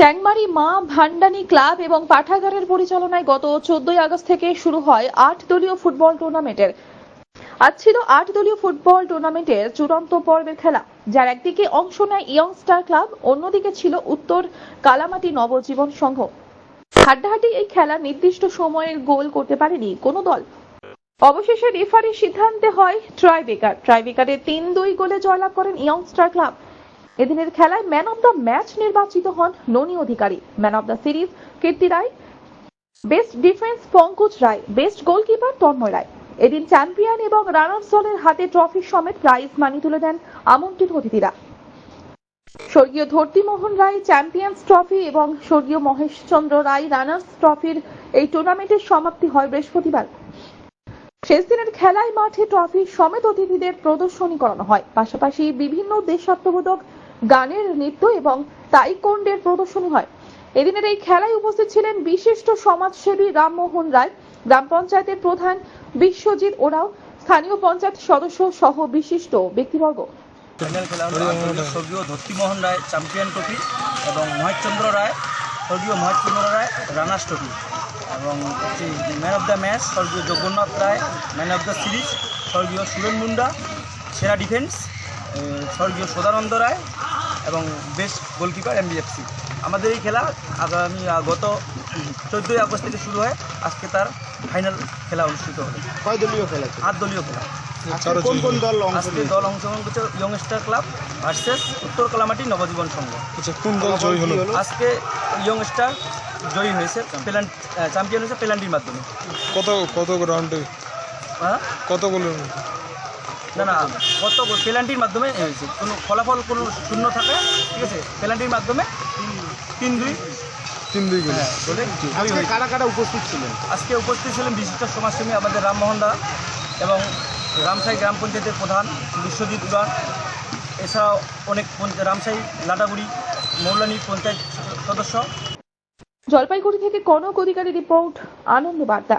মেমারি মা ভান্ডানি ক্লাব এবং পাঠাগারের পরিচালনায় গত চোদ্দই আগস্ট থেকে শুরু হয় আট দলীয় ফুটবল টুর্নামেন্টের। আজ ছিল আট দলীয় ফুটবল টুর্নামেন্টের চূড়ান্ত পর্বের খেলা, যার একদিকে অংশ নেয় ইয়ং স্টার ক্লাব, অন্যদিকে ছিল উত্তর কালামাটি নবজীবন সংঘ। হাড্ডাহাড্ডি এই খেলা নির্দিষ্ট সময়ের গোল করতে পারেনি কোনো দল। অবশেষে রেফারির সিদ্ধান্তে হয় ট্রাইবেকার ট্রাইবেকারে তিন দুই গোলে জয়লাভ করেন ইয়ং স্টার ক্লাব। এদিনের খেলায় ম্যান অব দ্য ম্যাচ নির্বাচিত হন Noni Adhikari. Man of the series Kirti Roy. Best defence Pankaj Roy. Best goalkeeper Tanmoy Roy. এদিন চ্যাম্পিয়ন এবং রানার্স দলের হাতে ট্রফি সমেত প্রাইজ মানি তুলে দেন আমন্ত্রিত অতিথিরা। স্বর্গীয় ধর্তিমোহন রায় চ্যাম্পিয়ন্স ট্রফি এবং স্বর্গীয় মহেশচন্দ্র রায় রানার্স ট্রফির এই টুর্নামেন্টের সমাপ্তি হয় বৃহস্পতিবার। শেষ দিনের খেলায় মাঠে ট্রফি সমেত অতিথিদের প্রদর্শনী করানো হয়। পাশাপাশি বিভিন্ন দেশাত্মবোধক গানের নৃত্য এবং তাইকন্ডের প্রদর্শনী হয়। এদিনের এই খেলায় উপস্থিত ছিলেন বিশিষ্ট সমাজসেবী রামমোহন রায়, গ্রাম পঞ্চায়েতের প্রধান বিশ্বজিৎ ওরাও, স্থানীয় পঞ্চায়েত সদস্য সহ বিশিষ্ট ব্যক্তিবর্গ। স্বর্গীয় ধর্তিমোহন রায় চ্যাম্পিয়ন ট্রফি এবং মহেশচন্দ্র রায়, স্বর্গীয় মহেশচন্দ্র রায় রানার্স ট্রফি এবং ম্যান অফ দ্য ম্যাচ স্বর্গীয় Jagannath Roy man of the series স্বর্গীয় সুরেন মুন্ডা, সেরা ডিফেন্স স্বর্গীয় সদানন্দ রায় এবং বেস্ট গোলকিপার এমবিএফসি আমাদের এই খেলা আগামী গত চোদ্দোই আগস্ট থেকে শুরু হয়। আজকে তার ফাইনাল খেলা অনুষ্ঠিত হবে। কয় দলীয় খেলা? আট দলীয় খেলা কোন কোন দল আজকে দল অংশগ্রহণ করছে ইয়ং স্টার ক্লাব ভার্সেস উত্তর কালামাটি নবজীবন সংঘ। আচ্ছা কোন দল জয়ী হলো? আজকে ইয়ং স্টার জয়ী হয়েছে। পেলান চ্যাম্পিয়ন হয়েছে পেলান্টির মাধ্যমে। কত কত রাউন্ডে হ্যাঁ? কত গোলের না না কত পেলান্টির মাধ্যমে হয়েছে কোনো ফলাফল কোনো শূন্য থাকে ঠিক আছে? পেলান্টির মাধ্যমে তিন দুই। তিন দুই গোলে। হ্যাঁ হয়েছে। কারা কারা উপস্থিত ছিলেন? আজকে উপস্থিত ছিলেন বিশিষ্ট সমাজসেবী আমাদের রামমোহন দা এবং রামসাই গ্রাম পঞ্চায়েতের প্রধান বিশ্বজিৎ উড়ান এছাড়াও অনেক রামসাই লাটাগুড়ি মৌলানি পঞ্চায়েত সদস্য। জলপাইগুড়ি থেকে কনক অধিকারী রিপোর্ট আনন্দ বার্তা।